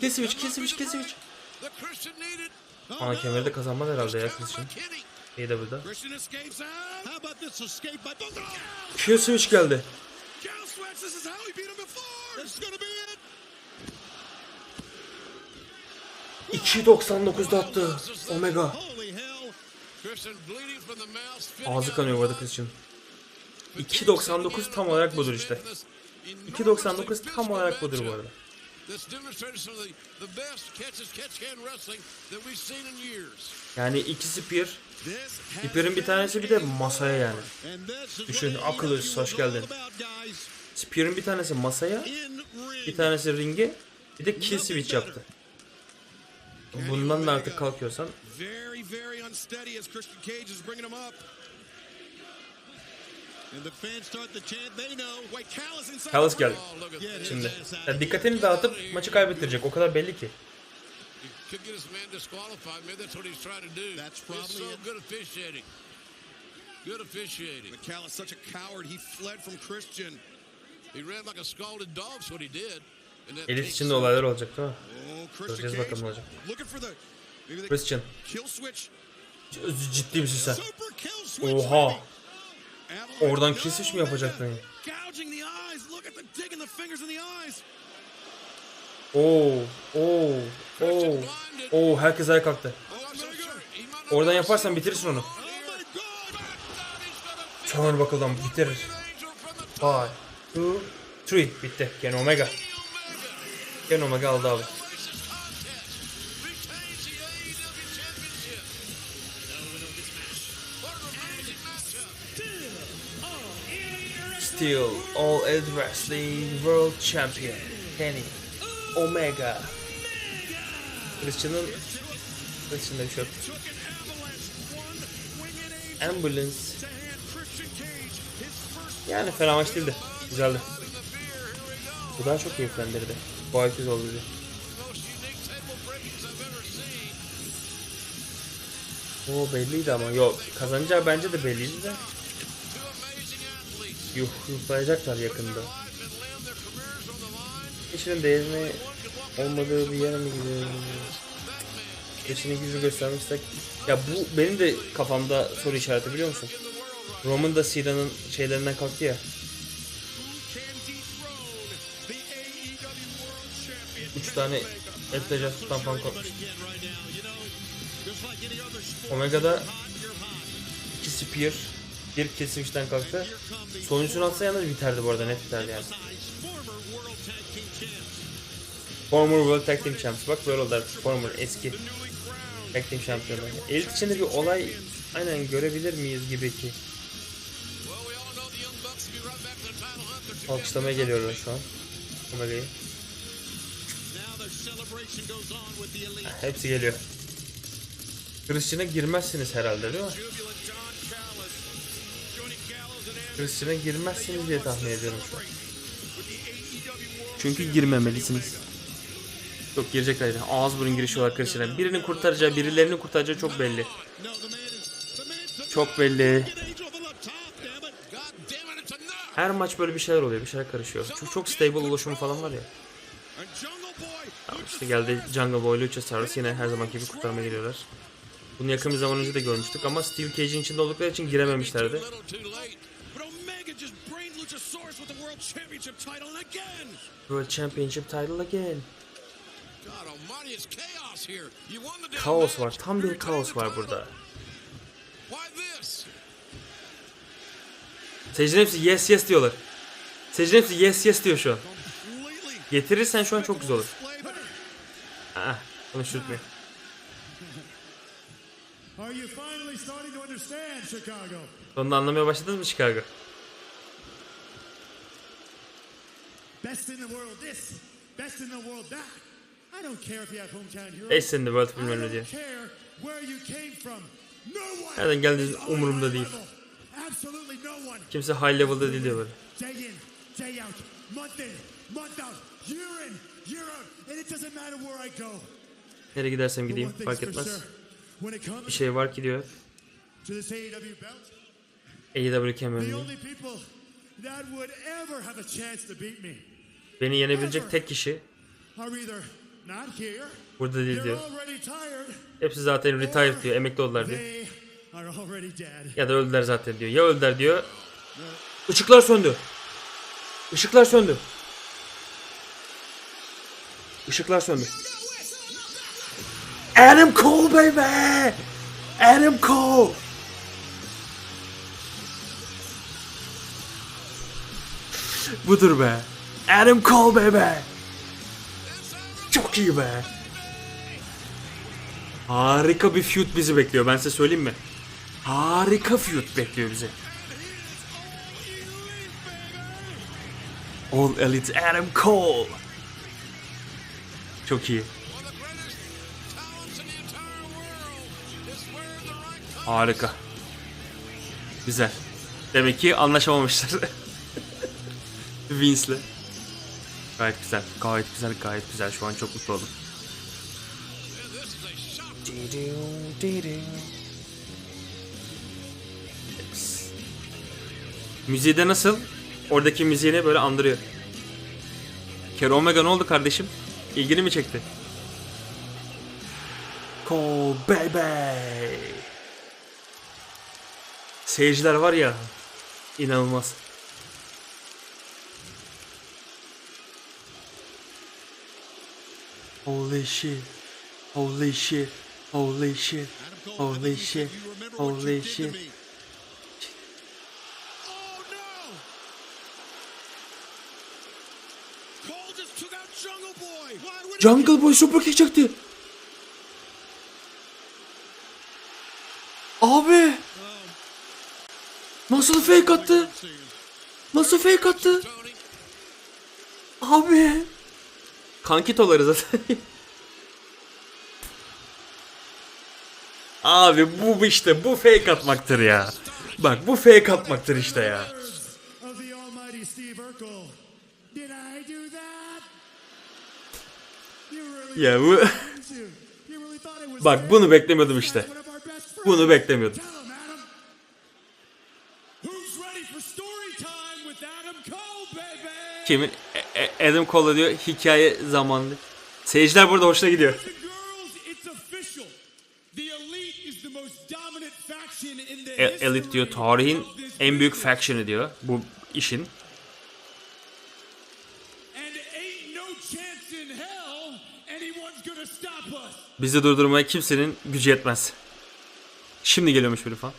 Switch, kill switch. Ana kemeri de kazanmaz herhalde ya Christian. Kill switch geldi. Cal Sweats, this is how he beat him before. This is gonna be it. 2.99'da attı. Omega. Ağzı kanıyor bu arada Christian. 2.99 tam olarak budur işte. 2.99 tam olarak budur bu arada. This demonstrated some of the, the best catch as catch can wrestling that we've seen in years. Yani iki spear. This has Spear'ın bir tanesi bir de masaya yani. Düşün, what akıl AEW üstü, hoş geldin. Spear'ın bir tanesi masaya, bir tanesi ringe, bir de kill switch yaptı. Bundan da artık kalkıyorsan Very, very unsteady as Christian Cage is bringing him up. And the fans start to chant. They know. Wait, Callis inside. Callis the ring. geldi. Oh, şimdi. Inside. Ya dikkatini dağıtıp maçı kaybettirecek. O kadar belli ki. Could get his man disqualified. Maybe that's what he's trying to do. That's He's probably so it. good officiating. Good officiating. But Callis, such a coward. He fled from Christian. He ran like a scalded dog. That's what he did. Takes için de olaylar olacak değil mi? Oh, Göreceğiz bakalım ne olacak. Christian. kill switch. Ciddi misin sen? Oha. Oradan switch mi yapacaktın. Oo, oo, oo. Oo, herkes ayağa kalktı. Oh, Oradan yaparsan bitirirsin onu. Oh Turn bakalım bitirir. 5, 2, 3 bitti. Ken Omega. Ken Omega aldı abi. Still All Elite Wrestling World Champion Kenny Omega. Christian'ın Christian'da bir şey Ambulance. Yani fena maç değildi. Güzeldi. Bu daha çok keyiflendirdi. Bu ay oldu bizi. O belliydi ama. Yok kazanacağı bence de belliydi de. The line. Eşinin değerini olmadığı bir yere mi gidiyor? that man. Eşinin gücünü göstermek istek. Ya bu benim de kafamda soru işareti biliyor musun? Roman da Cena'nın şeylerinden kalktı ya. Üç tane Elton Johnson'dan falan kalkmış. Omega'da iki spear, bir kill switch'ten kalktı. Sonuncusunu atsa yalnız biterdi bu arada net biterdi yani. Former World Tag Team Champs. Bak böyle oldu artık. Former eski. Tag Team şampiyonları. Elit içinde bir olay aynen görebilir miyiz gibi ki. Alkışlamaya geliyorlar şu an. Elite. Hepsi geliyor. Christian'a girmezsiniz herhalde değil mi? Christian'a girmezsiniz diye tahmin ediyorum şu an. Çünkü girmemelisiniz. Yok girecekler yine. Ağız burun girişi olarak Christian'a. Birini kurtaracağı, birilerini kurtaracağı çok belli. Çok belli. Her maç böyle bir şeyler oluyor, bir şeyler karışıyor. Çok çok stable oluşumu falan var ya. Tamam işte geldi Jungle Boy, Luchasaurus yine her zamanki gibi kurtarmaya geliyorlar. Bunu yakın bir zaman önce de görmüştük ama Steel Cage'in içinde oldukları için girememişlerdi. Championship title again. World Championship title again. God almighty, it's chaos here. You won the damn Kaos var, tam bir kaos var burada. Why this? Seyircilerin hepsi yes yes diyorlar. Seyircilerin hepsi yes yes diyor şu an. Getirirsen şu an çok güzel olur. Aa, konuşturtmuyor. Are you finally starting to understand, Chicago? Sonunda anlamaya başladınız mı Chicago? Best in the world this, best in the world that. I don't care if you have hometown heroes. Best in the world bilmem ne don't diyor. care where you came from. No one. Nereden geldiğiniz umurumda değil. level. Absolutely no one. Kimse high level'da değil diyor böyle. Day in, day out, month in, month out, year in, year out, and it doesn't matter where I go. Nereye gidersem gideyim fark etmez. Bir şey var ki diyor. AEW kemerinde. Beni yenebilecek tek kişi. Burada değil diyor. Hepsi zaten retired diyor. Emekli oldular diyor. Ya da öldüler zaten diyor. Ya öldüler diyor. Işıklar söndü. Işıklar söndü. Işıklar söndü. Adam Cole baby. Adam Cole. Budur be. Adam Cole baby. Çok iyi be. Harika bir feud bizi bekliyor. Ben size söyleyeyim mi? Harika feud bekliyor bizi. All Elite Adam Cole. Çok iyi. Harika. Güzel. Demek ki anlaşamamışlar. Vince'le. Gayet güzel. Gayet güzel. Gayet güzel. Şu an çok mutlu oldum. Müziği de nasıl? Oradaki müziğini böyle andırıyor. Kero Omega ne oldu kardeşim? İlgini mi çekti? Cole baby. Seyirciler var ya inanılmaz. Holy shit. Holy shit. Holy shit. Holy shit. Holy shit. Jungle Boy. Super kick çekti. Abi. Nasıl fake attı? Nasıl fake attı? Abi. Kankitoları zaten. Abi bu işte bu fake atmaktır ya. Bak bu fake atmaktır işte ya. Ya bu bak bunu beklemiyordum işte. Bunu beklemiyordum. Kimin? Adam Cole diyor hikaye zamanlı. Seyirciler burada hoşuna gidiyor. E- Elite diyor tarihin en büyük faction'ı diyor bu işin. Bizi durdurmaya kimsenin gücü yetmez. Şimdi geliyormuş biri falan.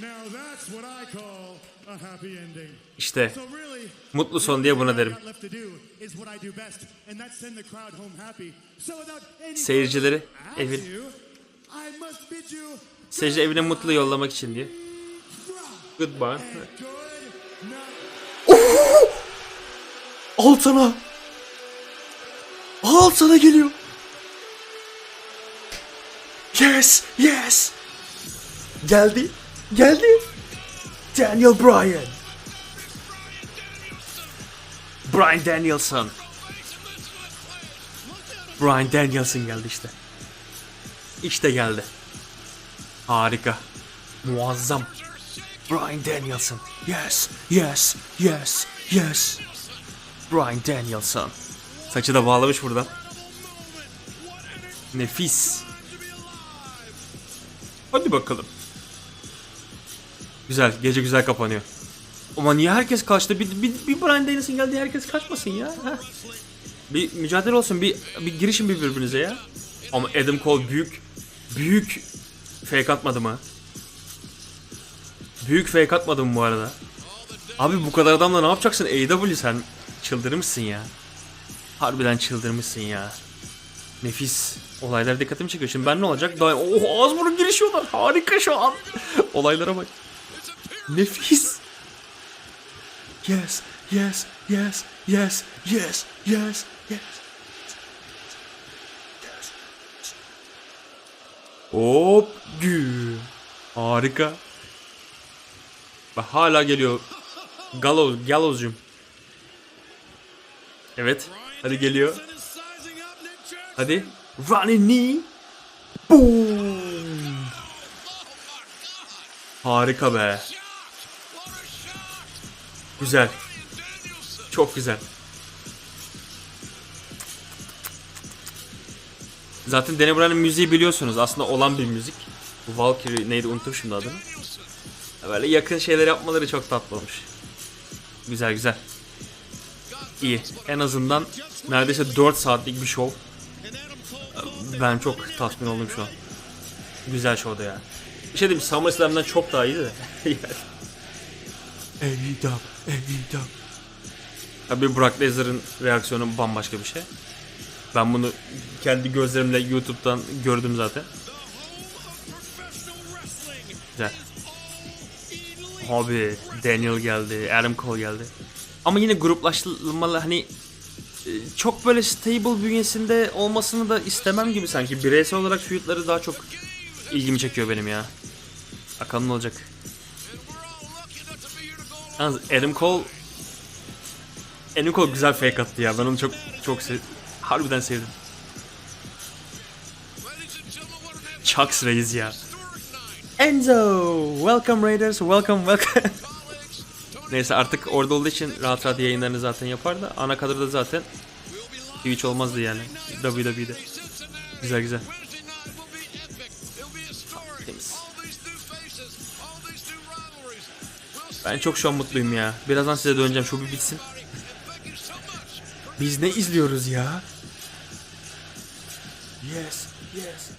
Now that's what I call. İşte So really, mutlu son diye buna derim. all I got left to do is what I do best, and that's send the crowd home happy. So without any Seyircileri evin ado, I must bid you seyirci evine mutlu yollamak için diye. Goodbye. good night. Al sana. Al sana geliyor. Yes, yes. Geldi. Geldi. Daniel Bryan. Brian Danielson. Brian Danielson geldi işte. İşte geldi. Harika. Muazzam. Brian Danielson. Yes, yes, yes, yes. Brian Danielson. Saçı da bağlamış buradan. Nefis. Hadi bakalım. Güzel, gece güzel kapanıyor. Ama niye herkes kaçtı? Bir, bir, bir Brian Danielson geldi herkes kaçmasın ya. ha? Bir mücadele olsun, bir, bir girişin bir birbirinize ya. Ama Adam Cole büyük, büyük fake atmadı mı? Büyük fake atmadım bu arada. Abi bu kadar adamla ne yapacaksın? AW sen çıldırmışsın ya. Harbiden çıldırmışsın ya. Nefis. Olaylar dikkatimi çekiyor. Şimdi ben ne olacak? Daha... Oh burun girişiyorlar. Harika şu an. Olaylara bak. Nefis. Yes, yes, yes, yes, yes, yes, yes. Hop gü. Harika. Bak hala geliyor. Gallows, Gallows'cum. Evet. Hadi geliyor. Hadi. Running knee. Boom. Harika be. Güzel. Çok güzel. Zaten Danny Bryan'ın müziği biliyorsunuz. Aslında olan bir müzik. Bu Valkyrie neydi unuttum şimdi adını. Böyle yakın şeyler yapmaları çok tatlı olmuş. Güzel güzel. İyi. En azından neredeyse 4 saatlik bir şov. Ben çok tatmin oldum şu an. Güzel şovdu ya. Bir şey diyeyim SummerSlam'dan çok daha iyiydi de. AEW, AEW. Tabii Brock Lesnar'ın reaksiyonu bambaşka bir şey. Ben bunu kendi gözlerimle YouTube'dan gördüm zaten. Güzel. Abi Daniel geldi, Adam Cole geldi. Ama yine gruplaşmalı hani e, çok böyle stable bünyesinde olmasını da istemem gibi sanki. Bireysel olarak feudları daha çok ilgimi çekiyor benim ya. Bakalım ne olacak. Yalnız Adam Cole Adam Cole güzel fake attı ya. Ben onu çok çok sev harbiden sevdim. Chucks Reis ya. Enzo! Welcome Raiders, welcome welcome. Neyse artık orada olduğu için rahat rahat yayınlarını zaten yapar da ana zaten will be live Twitch olmazdı yani WWE'de. Güzel güzel. Ben çok şu an mutluyum ya. Birazdan size döneceğim. Şu bir bitsin. Biz ne izliyoruz ya? Yes, yes.